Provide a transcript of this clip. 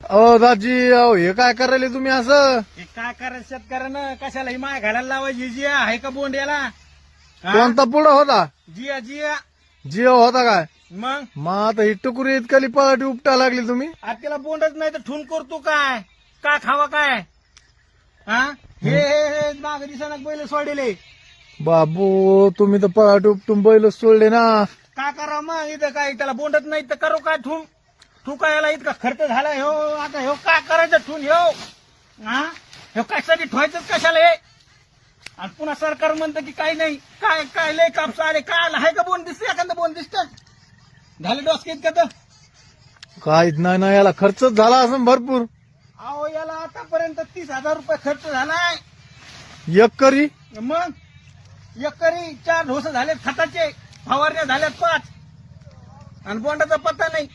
अहो दाजी अहो हे काय करायले तुम्ही असं? हे काय करायचं शेतकऱ्यानं? कशाला ही माय घालायला लावायची? जिया आहे का बोंड याला हा? कोणता पुढं होता? जिया जिया. जिओ होता काय? मग? मग आता ही टुकुरी इतकली पळाटी उपटा लागली तुम्ही. आता त्याला बोंडच नाही तर ठून करतो काय? काय खावा काय? हा? हे हे हे माग दिसाना बैल सोडेले बाबू तुम्ही तर पळाटी उपटून बैल सोडले ना. काय करा मग? इथं काय? त्याला बोंडत नाही तर करू काय ठून तू काय याला इतका खर्च झाला हो आता ह्यो काय करायचं ठून ह्यो? हा? ह्यो कशासाठी ठेवायचंच कशाला हे? आणि पुन्हा सरकार म्हणतं की काही नाही. काय काय लय कापसा आले काय आलं आहे का बोन दिसते? एखादं बोन दिसत? झालं डोसकीत का तर? काहीच नाही ना याला खर्चच झाला असं भरपूर. अहो याला आतापर्यंत तीस हजार रुपये खर्च झालाय. एक करी? मग? एकरी चार ढोस झाले खताचे फवारण्या झाल्यात पाच. आणि बोंडाचा पत्ता नाही.